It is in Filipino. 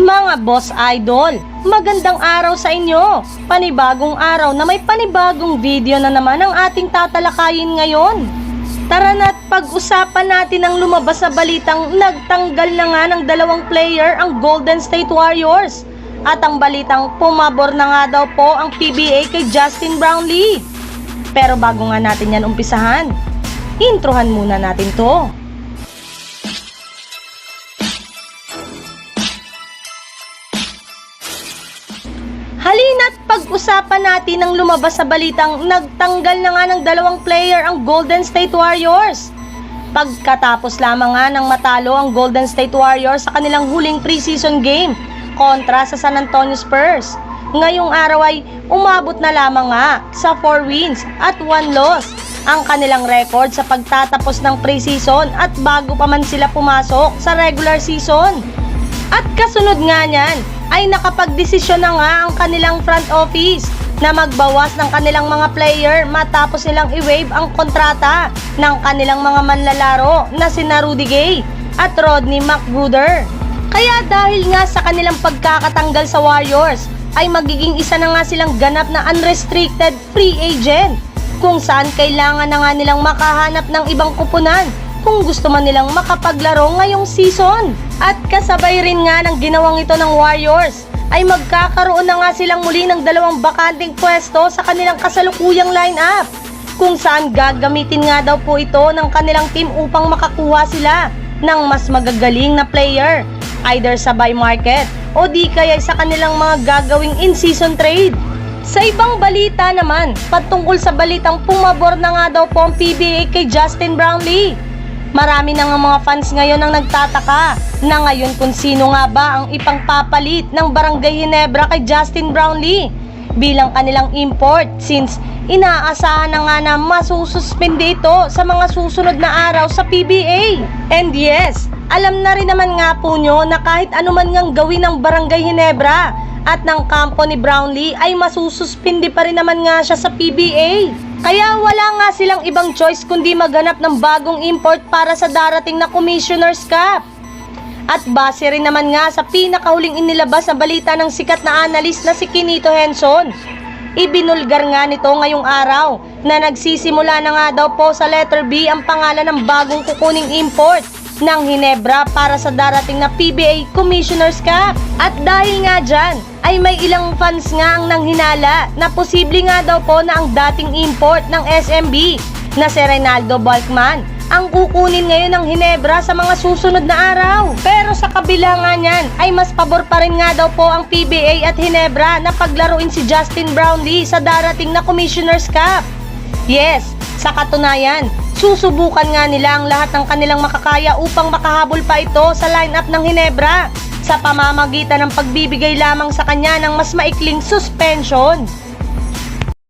Mga boss idol, magandang araw sa inyo. Panibagong araw na may panibagong video na naman ang ating tatalakayin ngayon. Tara na't pag-usapan natin ang lumabas na balitang nagtanggal na nga ng dalawang player ang Golden State Warriors. At ang balitang pumabor na nga daw po ang PBA kay Justin Brownlee. Pero bago nga natin yan umpisahan, introhan muna natin to. Halina't pag-usapan natin ang lumabas sa balitang nagtanggal na nga ng dalawang player ang Golden State Warriors. Pagkatapos lamang nga ng matalo ang Golden State Warriors sa kanilang huling preseason game kontra sa San Antonio Spurs. Ngayong araw ay umabot na lamang nga sa 4 wins at 1 loss ang kanilang record sa pagtatapos ng preseason at bago pa man sila pumasok sa regular season. At kasunod nga niyan ay nakapagdesisyon na nga ang kanilang front office na magbawas ng kanilang mga player matapos nilang i-waive ang kontrata ng kanilang mga manlalaro na si Rudy Gay at Rodney McGruder. Kaya dahil nga sa kanilang pagkakatanggal sa Warriors ay magiging isa na nga silang ganap na unrestricted free agent kung saan kailangan na nga nilang makahanap ng ibang kupunan kung gusto man nilang makapaglaro ngayong season. At kasabay rin nga ng ginawang ito ng Warriors ay magkakaroon na nga silang muli ng dalawang bakanting pwesto sa kanilang kasalukuyang lineup kung saan gagamitin nga daw po ito ng kanilang team upang makakuha sila ng mas magagaling na player either sa buy market o di kaya sa kanilang mga gagawing in-season trade. Sa ibang balita naman, patungkol sa balitang pumabor na nga daw po ang PBA kay Justin Brownlee. Marami na nga mga fans ngayon ang nagtataka na ngayon kung sino nga ba ang ipangpapalit ng Barangay Ginebra kay Justin Brownlee bilang kanilang import since inaasahan na nga na masususpende ito sa mga susunod na araw sa PBA. And yes, alam na rin naman nga po nyo na kahit anuman ngang gawin ng Barangay Ginebra at ng kampo ni Brownlee ay masususpindi pa rin naman nga siya sa PBA. Kaya wala nga silang ibang choice kundi maghanap ng bagong import para sa darating na Commissioner's Cup. At base rin naman nga sa pinakahuling inilabas na balita ng sikat na analyst na si Kinito Henson, ibinulgar nga nito ngayong araw na nagsisimula na nga daw po sa letter B ang pangalan ng bagong kukuning import ng Hinebra para sa darating na PBA Commissioner's Cup. At dahil nga dyan, ay may ilang fans nga ang nanghinala na posible nga daw po na ang dating import ng SMB na si Reynaldo Balkman ang kukunin ngayon ng Hinebra sa mga susunod na araw. Pero sa kabila nga niyan, ay mas pabor pa rin nga daw po ang PBA at Hinebra na paglaruin si Justin Brownlee sa darating na Commissioner's Cup. Yes, sa katunayan, susubukan nga nila ang lahat ng kanilang makakaya upang makahabol pa ito sa lineup ng Hinebra sa pamamagitan ng pagbibigay lamang sa kanya ng mas maikling suspension.